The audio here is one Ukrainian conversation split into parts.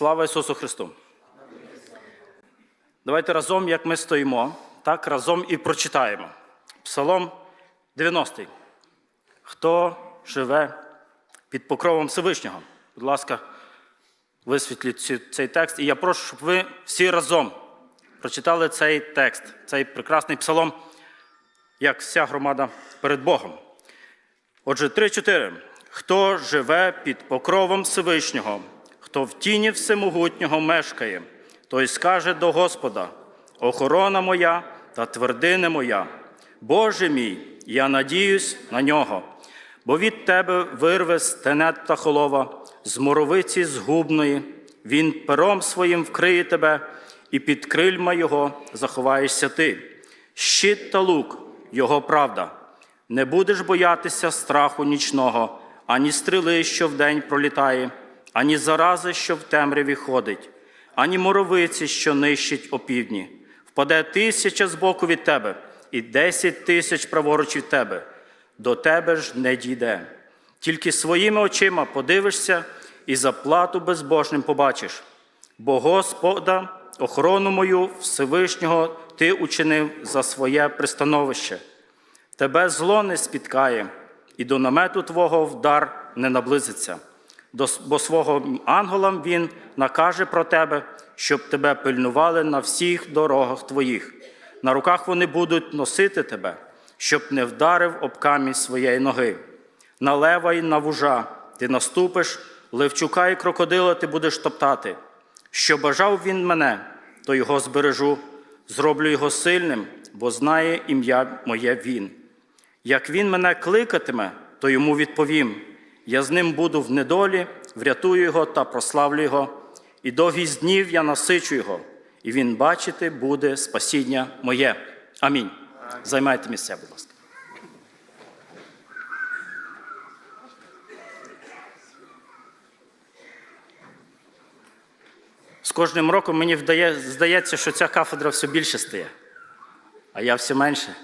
Слава Ісусу Христу! Давайте разом, як ми стоїмо, так разом і прочитаємо. Псалом 90. Хто живе під покровом Всевишнього? Будь ласка, висвітліть цей текст. І я прошу, щоб ви всі разом прочитали цей текст, цей прекрасний псалом, як вся громада перед Богом. Отже, 3-4. Хто живе під покровом Всевишнього, хто в тіні всемогутнього мешкає, той скаже до Господа: Охорона моя та твердине моя, Боже мій, я надіюсь на нього, бо від тебе вирве стенет птахолова, з моровиці згубної, він пером своїм вкриє тебе, і під крильма його заховаєшся ти. Щит та лук, його правда. Не будеш боятися страху нічного, ані стріли, що вдень пролітає, ані зарази, що в темряві ходить, ані моровиці, що нищить опівдні. Впаде тисяча з боку від тебе, і десять тисяч праворуч від тебе. До тебе ж не дійде. Тільки своїми очима подивишся і заплату безбожним побачиш. Бо Господа, охорону мою Всевишнього ти учинив за своє пристановище. Тебе зло не спіткає, і до намету Твого вдар не наблизиться. Бо свого ангелам він накаже про тебе, щоб тебе пильнували на всіх дорогах твоїх. На руках вони будуть носити тебе, щоб не вдарив об камінь своєї ноги. На лева й на вужа ти наступиш, левчука і крокодила ти будеш топтати. Що бажав він мене, то його збережу, зроблю його сильним, бо знає ім'я моє він. Як він мене кликатиме, то йому відповім: я з ним буду в недолі, врятую його та прославлю його, і довгі з днів я насичу його, і він бачити буде спасіння моє. Амінь. Займайте місця, будь ласка. З кожним роком мені вдає, здається, що ця кафедра все більше стає, а я все менше.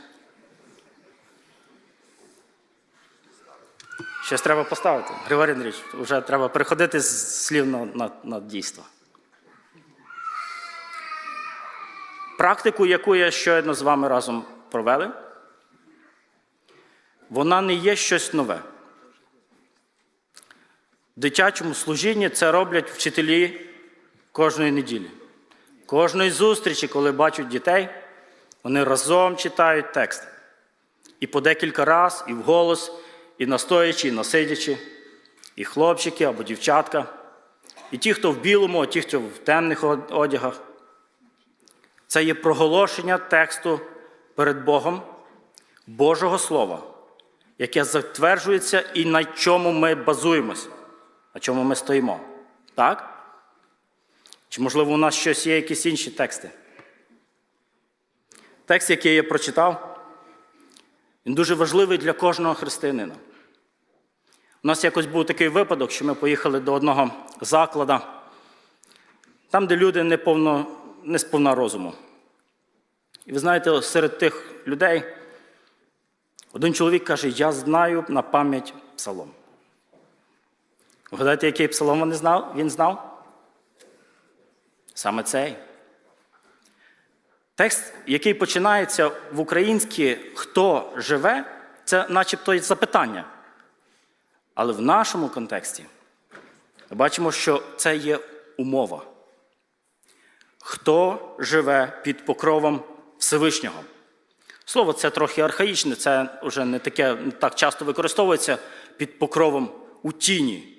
Щось треба поставити. Григорій Андрійович, вже треба переходити з слів на, на, на дійство. Практику, яку я щойно з вами разом провели, вона не є щось нове. В дитячому служінні це роблять вчителі кожної неділі. Кожної зустрічі, коли бачать дітей, вони разом читають текст. І по декілька раз, і вголос, і настоячи, і насидячи, і хлопчики або дівчатка, і ті, хто в білому, а ті, хто в темних одягах. Це є проголошення тексту перед Богом, Божого Слова, яке затверджується і на чому ми базуємось, на чому ми стоїмо. Так? Чи, можливо, у нас щось є якісь інші тексти? Текст, який я прочитав, він дуже важливий для кожного християнина. У нас якось був такий випадок, що ми поїхали до одного закладу, там, де люди не, повно, не сповна розуму. І ви знаєте, серед тих людей один чоловік каже: Я знаю на пам'ять псалом. Вгадайте, який псалом він знав? Він знав? Саме цей. Текст, який починається в українській хто живе, це начебто запитання. Але в нашому контексті ми бачимо, що це є умова. Хто живе під покровом Всевишнього? Слово це трохи архаїчне, це вже не таке не так часто використовується під покровом у тіні,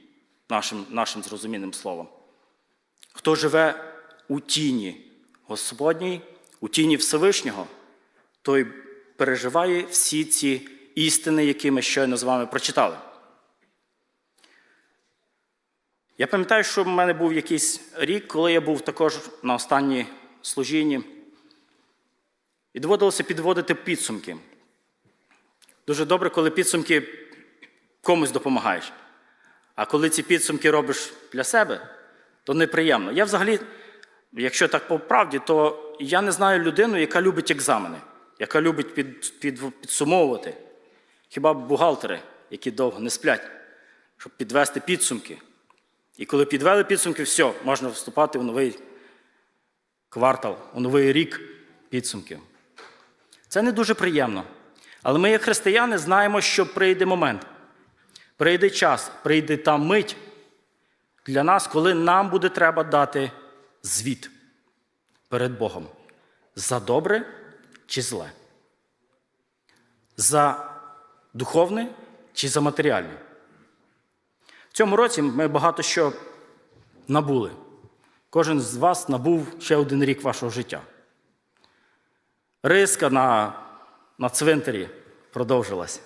нашим, нашим зрозумілим словом. Хто живе у тіні Господній, у тіні Всевишнього, той переживає всі ці істини, які ми щойно з вами прочитали. Я пам'ятаю, що в мене був якийсь рік, коли я був також на останній служінні, і доводилося підводити підсумки. Дуже добре, коли підсумки комусь допомагаєш. А коли ці підсумки робиш для себе, то неприємно. Я взагалі, якщо так по правді, то я не знаю людину, яка любить екзамени, яка любить під, під, підсумовувати. Хіба бухгалтери, які довго не сплять, щоб підвести підсумки. І коли підвели підсумки, все, можна вступати у новий квартал, у новий рік підсумків. Це не дуже приємно. Але ми, як християни, знаємо, що прийде момент, прийде час, прийде та мить для нас, коли нам буде треба дати звіт перед Богом за добре чи зле, за духовне чи за матеріальне. В цьому році ми багато що набули. Кожен з вас набув ще один рік вашого життя. Риска на, на цвинтарі продовжилася.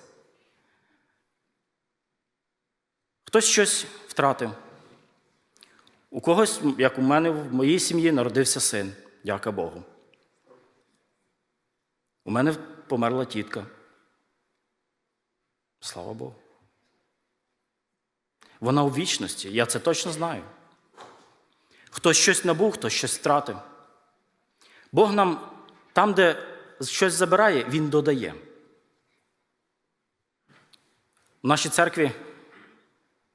Хтось щось втратив. У когось, як у мене, в моїй сім'ї народився син, дяка Богу. У мене померла тітка. Слава Богу. Вона у вічності, я це точно знаю. Хтось щось набув, хтось щось втратив. Бог нам там, де щось забирає, Він додає. В нашій церкві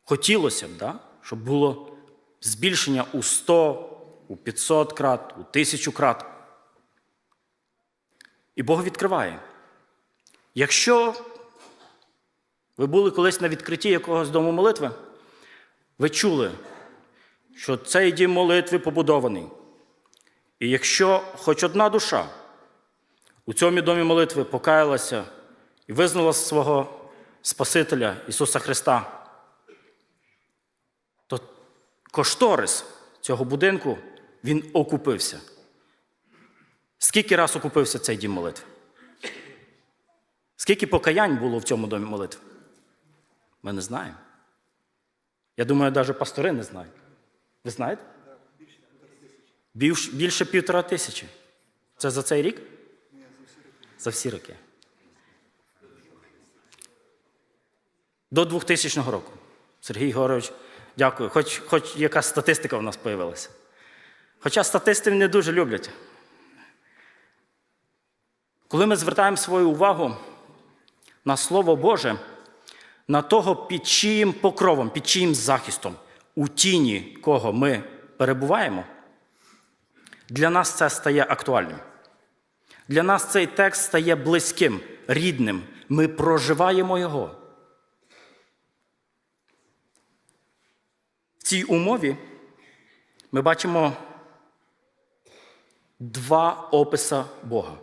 хотілося б, да, щоб було збільшення у 100, у 500 крат, у 1000 крат. І Бог відкриває. Якщо ви були колись на відкритті якогось дому молитви, ви чули, що цей дім молитви побудований. І якщо хоч одна душа у цьому домі молитви покаялася і визнала свого Спасителя Ісуса Христа, то кошторис цього будинку він окупився. Скільки раз окупився цей дім молитви? Скільки покаянь було в цьому домі молитви? Ми не знаємо. Я думаю, навіть пастори не знають. Ви знаєте? Більш, більше півтора тисячі. Це за цей рік? За всі роки. До 2000 року. Сергій Горович, дякую. Хоч, хоч якась статистика в нас з'явилася. Хоча статистів не дуже люблять. Коли ми звертаємо свою увагу на Слово Боже, на того, під чиїм покровом, під чиїм захистом, у тіні кого ми перебуваємо, для нас це стає актуальним. Для нас цей текст стає близьким, рідним. Ми проживаємо його. В цій умові ми бачимо два описи Бога: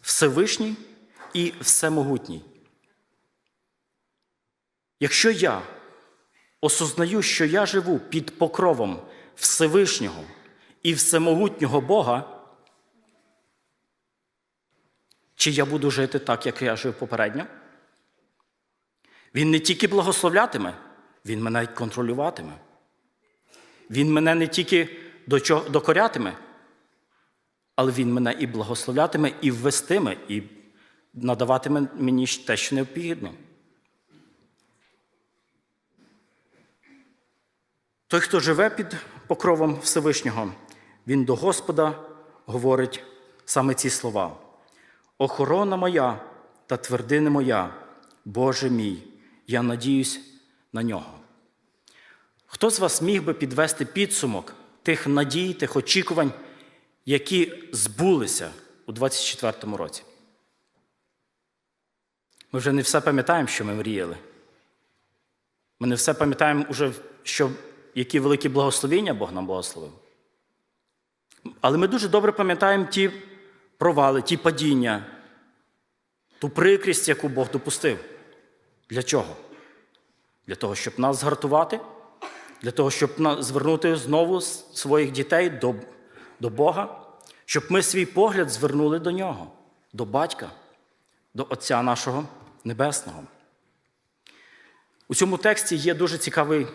Всевишній і Всемогутній. Якщо я осознаю, що я живу під покровом Всевишнього і Всемогутнього Бога, чи я буду жити так, як я жив попередньо? Він не тільки благословлятиме, він мене контролюватиме. Він мене не тільки докорятиме, але він мене і благословлятиме, і ввестиме, і надаватиме мені те, що необхідно. Той, хто живе під покровом Всевишнього, він до Господа говорить саме ці слова. Охорона моя та твердина моя, Боже мій, я надіюсь на нього. Хто з вас міг би підвести підсумок тих надій, тих очікувань, які збулися у 24-му році? Ми вже не все пам'ятаємо, що ми мріяли. Ми не все пам'ятаємо, уже, що, які великі благословіння Бог нам благословив. Але ми дуже добре пам'ятаємо ті провали, ті падіння, ту прикрість, яку Бог допустив. Для чого? Для того, щоб нас згартувати, для того, щоб звернути знову своїх дітей до, до Бога, щоб ми свій погляд звернули до Нього, до Батька, до Отця нашого Небесного. У цьому тексті є дуже цікавий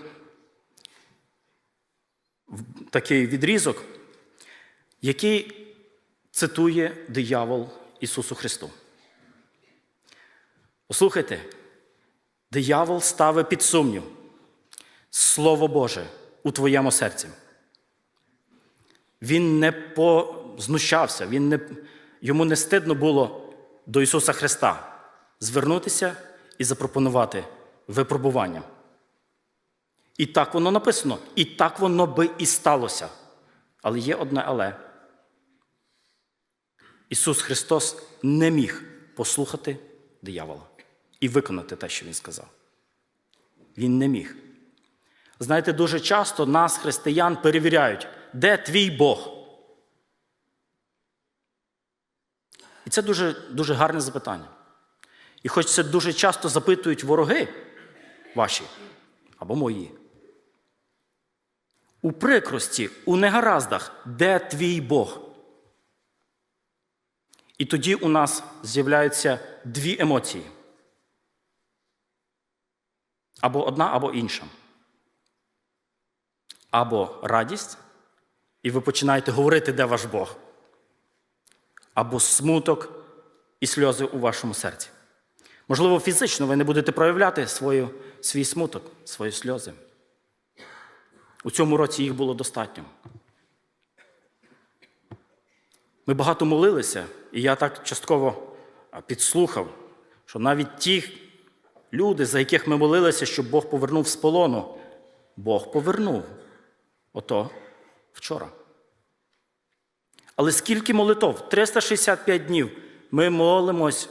такий відрізок, який цитує диявол Ісусу Христу. Послухайте, диявол ставить під сумнів Слово Боже у твоєму серці. Він не познущався, він не, йому не стидно було до Ісуса Христа звернутися і запропонувати випробування. І так воно написано, і так воно би і сталося. Але є одне але. Ісус Христос не міг послухати диявола і виконати те, що Він сказав. Він не міг. Знаєте, дуже часто нас, християн, перевіряють, де твій Бог? І це дуже, дуже гарне запитання. І хоч це дуже часто запитують вороги ваші або мої. У прикрості, у негараздах, де твій Бог? І тоді у нас з'являються дві емоції. Або одна, або інша. Або радість, і ви починаєте говорити, де ваш Бог, або смуток і сльози у вашому серці. Можливо, фізично ви не будете проявляти свою, свій смуток, свої сльози. У цьому році їх було достатньо. Ми багато молилися, і я так частково підслухав, що навіть ті люди, за яких ми молилися, щоб Бог повернув з полону, Бог повернув. Ото вчора. Але скільки молитов? 365 днів ми молимось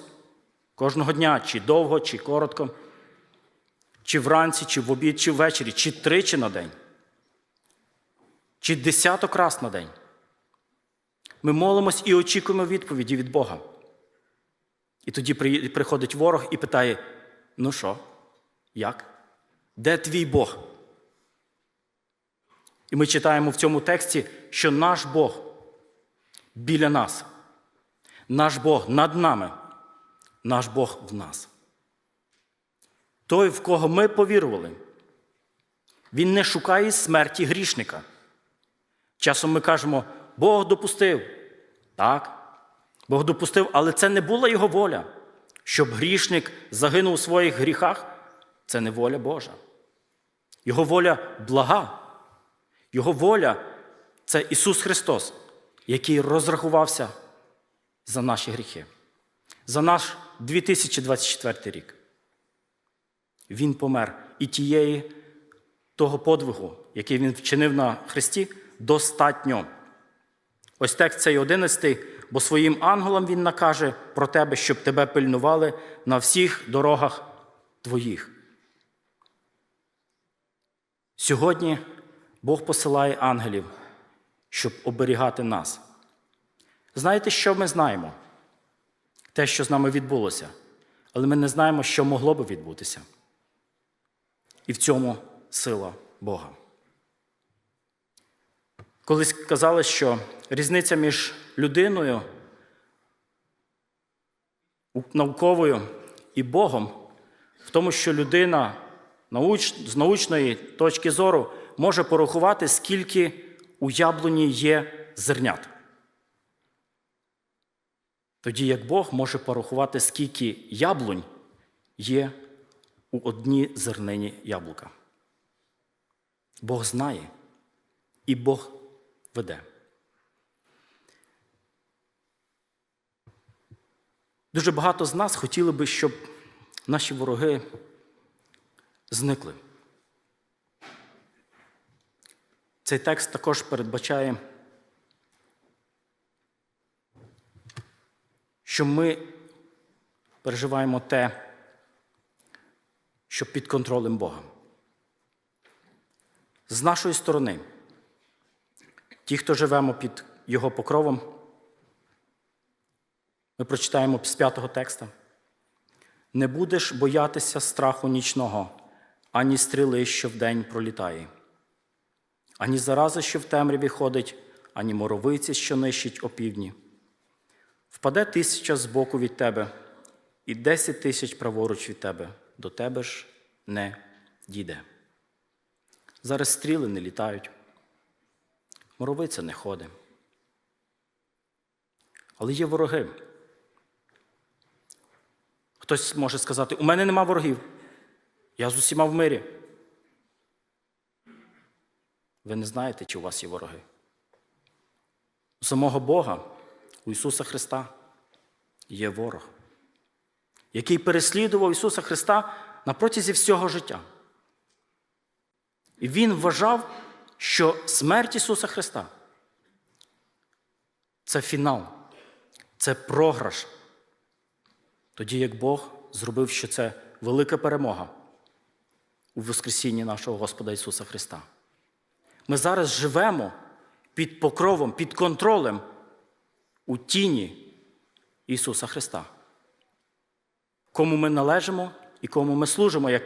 кожного дня, чи довго, чи коротко, чи вранці, чи в обід, чи ввечері, чи тричі на день, чи десяток раз на день. Ми молимось і очікуємо відповіді від Бога. І тоді приходить ворог і питає: ну що, як? Де твій Бог? І ми читаємо в цьому тексті, що наш Бог біля нас, наш Бог над нами, наш Бог в нас. Той, в кого ми повірували, він не шукає смерті грішника. Часом ми кажемо, Бог допустив. Так, Бог допустив, але це не була його воля. Щоб грішник загинув у своїх гріхах, це не воля Божа. Його воля блага. Його воля це Ісус Христос, який розрахувався за наші гріхи, за наш 2024 рік. Він помер і тієї того подвигу, який він вчинив на Христі, достатньо. Ось текст цей 11, бо своїм ангелам він накаже про тебе, щоб тебе пильнували на всіх дорогах твоїх. Сьогодні Бог посилає ангелів, щоб оберігати нас. Знаєте, що ми знаємо? Те, що з нами відбулося, але ми не знаємо, що могло би відбутися. І в цьому сила Бога. Колись казали, що різниця між людиною науковою і Богом в тому, що людина з научної точки зору може порахувати, скільки у яблуні є зернят. Тоді як Бог може порахувати, скільки яблунь є у одній зернині яблука. Бог знає і Бог веде. Дуже багато з нас хотіли би, щоб наші вороги зникли. Цей текст також передбачає, що ми переживаємо те, що під контролем Бога. З нашої сторони, ті, хто живемо під Його покровом, ми прочитаємо з п'ятого текста. Не будеш боятися страху нічного, ані стріли, що вдень пролітає, ані зарази, що в темряві ходить, ані моровиці, що нищить опівдні. Впаде тисяча збоку від тебе, і десять тисяч праворуч від тебе, до тебе ж не дійде. Зараз стріли не літають, моровиця не ходить. Але є вороги. Хтось може сказати, у мене нема ворогів. Я з усіма в мирі. Ви не знаєте, чи у вас є вороги. У самого Бога, у Ісуса Христа, є ворог, який переслідував Ісуса Христа на протязі всього життя. І він вважав, що смерть Ісуса Христа це фінал, це програш. Тоді як Бог зробив, що це велика перемога у Воскресінні нашого Господа Ісуса Христа. Ми зараз живемо під покровом, під контролем у тіні Ісуса Христа. Кому ми належимо і кому ми служимо, як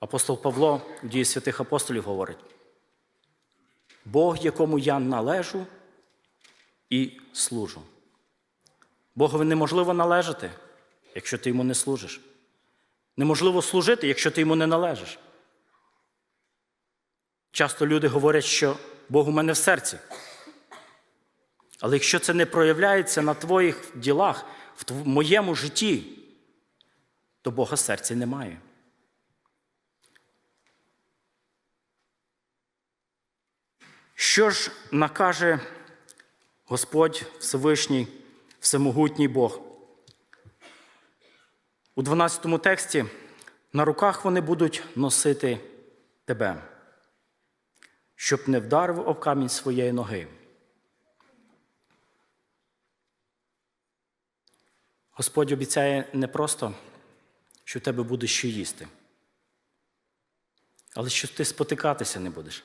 апостол Павло у дії святих апостолів говорить. Бог, якому я належу і служу. Богові неможливо належати, якщо ти йому не служиш. Неможливо служити, якщо ти йому не належиш. Часто люди говорять, що Бог у мене в серці. Але якщо це не проявляється на твоїх ділах, в моєму житті, то Бога в серці немає. Що ж накаже Господь Всевишній, Всемогутній Бог? У 12 тексті на руках вони будуть носити тебе, щоб не вдарив об камінь своєї ноги. Господь обіцяє не просто, що в тебе буде що їсти, але що ти спотикатися не будеш,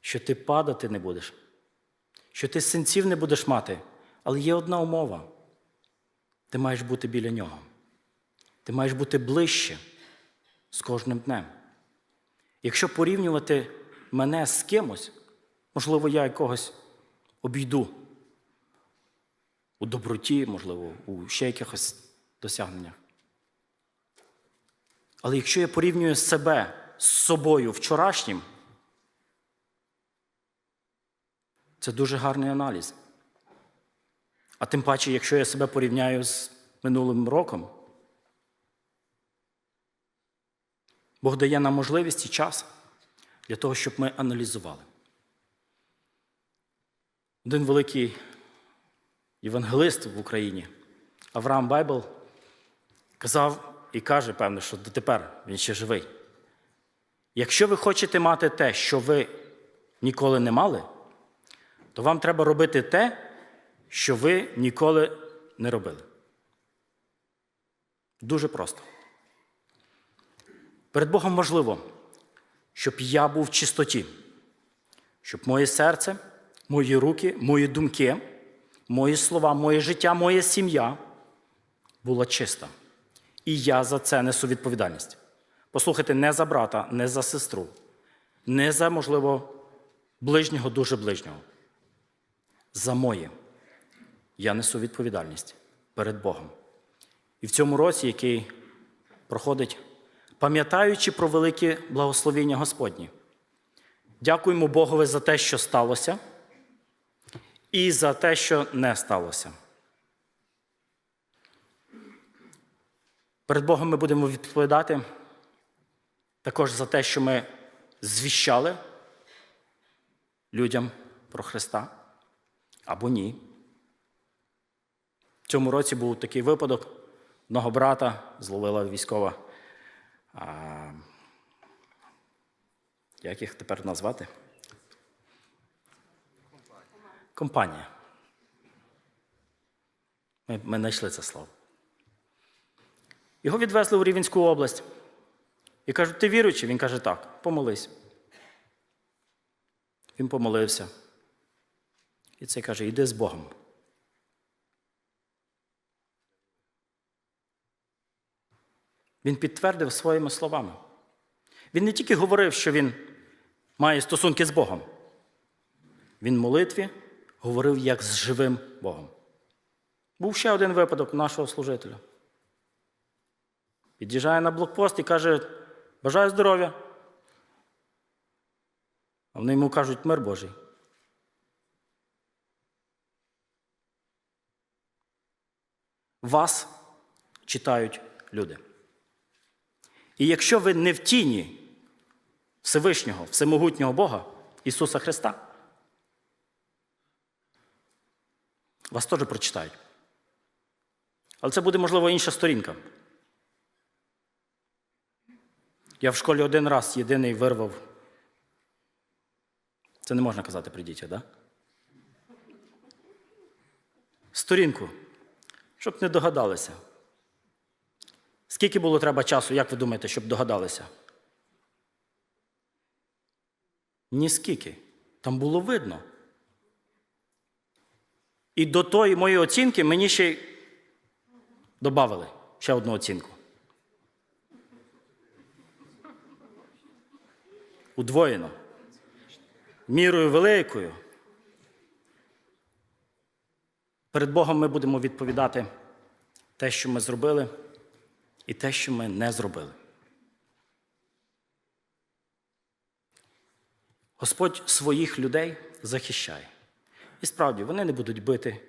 що ти падати не будеш, що ти синців не будеш мати, але є одна умова. Ти маєш бути біля нього. Ти маєш бути ближче з кожним днем. Якщо порівнювати мене з кимось, можливо, я якогось обійду у доброті, можливо, у ще якихось досягненнях. Але якщо я порівнюю себе з собою вчорашнім, це дуже гарний аналіз. А тим паче, якщо я себе порівняю з минулим роком, Бог дає нам можливість і час для того, щоб ми аналізували. Один великий євангелист в Україні, Авраам Байбл, казав і каже, певно, що дотепер він ще живий. Якщо ви хочете мати те, що ви ніколи не мали, то вам треба робити те, що ви ніколи не робили. Дуже просто. Перед Богом важливо, щоб я був в чистоті, щоб моє серце, мої руки, мої думки, мої слова, моє життя, моя сім'я була чиста. І я за це несу відповідальність. Послухайте, не за брата, не за сестру, не за, можливо, ближнього, дуже ближнього. За моє. Я несу відповідальність перед Богом. І в цьому році, який проходить, пам'ятаючи про велике благословіння Господні, дякуємо Богові за те, що сталося, і за те, що не сталося. Перед Богом ми будемо відповідати також за те, що ми звіщали людям про Христа або ні. В цьому році був такий випадок. Одного брата зловила військова. А, як їх тепер назвати? Компанія. Ми, ми знайшли це слово. Його відвезли в Рівенську область. І кажуть, ти віруючий? Він каже, так, помолись. Він помолився. І це каже, йди з Богом. Він підтвердив своїми словами. Він не тільки говорив, що він має стосунки з Богом. Він в молитві говорив як з живим Богом. Був ще один випадок нашого служителя. Під'їжджає на блокпост і каже: Бажаю здоров'я. А вони йому кажуть мир Божий. Вас читають люди. І якщо ви не в тіні Всевишнього, Всемогутнього Бога, Ісуса Христа, вас теж прочитають. Але це буде, можливо, інша сторінка. Я в школі один раз єдиний вирвав Це не можна казати при дітях? Да? Сторінку, щоб не догадалися. Скільки було треба часу, як ви думаєте, щоб догадалися? Ні скільки. Там було видно. І до тої моєї оцінки мені ще й додали ще одну оцінку. Удвоєно. Мірою великою. Перед Богом ми будемо відповідати те, що ми зробили, і те, що ми не зробили. Господь своїх людей захищає. І справді, вони не будуть бити,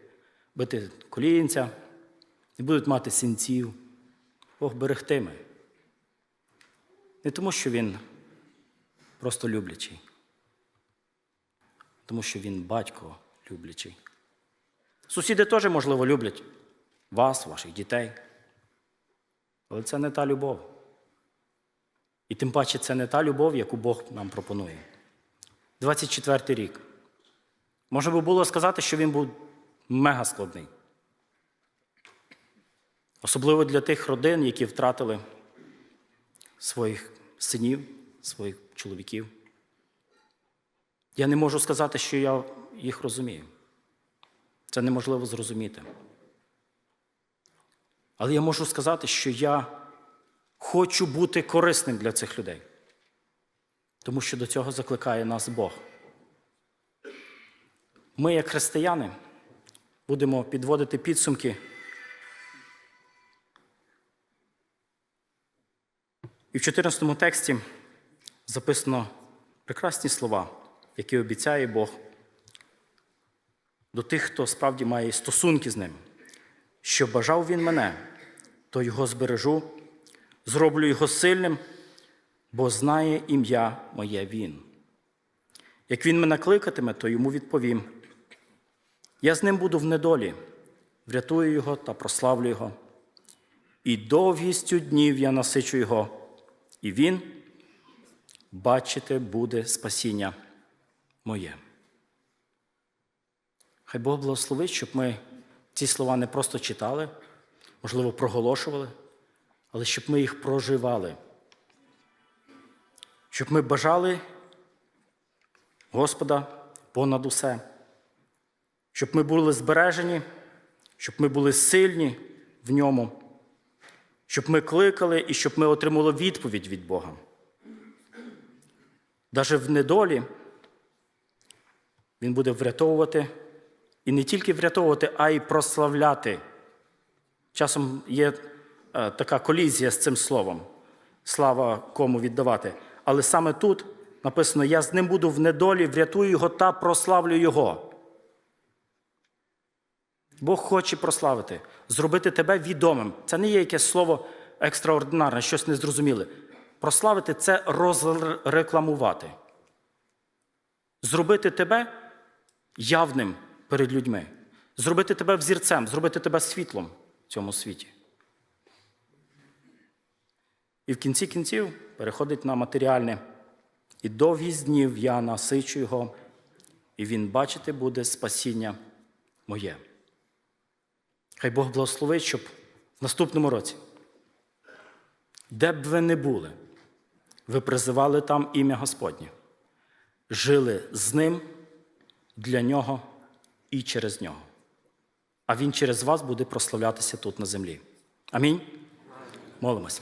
бити колінця, не будуть мати синців. Бог берегтиме. Не тому, що Він просто люблячий, тому що Він батько люблячий. Сусіди теж, можливо, люблять вас, ваших дітей. Але це не та любов. І тим паче це не та любов, яку Бог нам пропонує. 24 рік. Можна би було сказати, що він був мега складний. Особливо для тих родин, які втратили своїх синів, своїх чоловіків. Я не можу сказати, що я їх розумію. Це неможливо зрозуміти. Але я можу сказати, що я хочу бути корисним для цих людей. Тому що до цього закликає нас Бог. Ми, як християни, будемо підводити підсумки. І в 14 тексті записано прекрасні слова, які обіцяє Бог до тих, хто справді має стосунки з ним. Що бажав він мене, то його збережу, зроблю його сильним, бо знає ім'я моє він. Як він мене кликатиме, то йому відповім. Я з ним буду в недолі, врятую його та прославлю його. І довгістю днів я насичу його, і він, бачите, буде спасіння моє. Хай Бог благословить, щоб ми ці слова не просто читали, можливо, проголошували, але щоб ми їх проживали. Щоб ми бажали Господа понад усе, щоб ми були збережені, щоб ми були сильні в ньому, щоб ми кликали і щоб ми отримали відповідь від Бога. Навіть в недолі Він буде врятовувати і не тільки врятовувати, а й прославляти. Часом є е, така колізія з цим словом. Слава кому віддавати. Але саме тут написано: я з ним буду в недолі, врятую його та прославлю його. Бог хоче прославити, зробити тебе відомим. Це не є якесь слово екстраординарне, щось незрозуміле. Прославити це розрекламувати. Зробити тебе явним перед людьми, зробити тебе взірцем, зробити тебе світлом цьому світі. І в кінці кінців переходить на матеріальне. І довгість днів я насичу його, і він, бачити, буде спасіння моє. Хай Бог благословить, щоб в наступному році, де б ви не були, ви призивали там ім'я Господнє, жили з ним, для нього і через нього. А він через вас буде прославлятися тут на землі. Амінь. Молимось.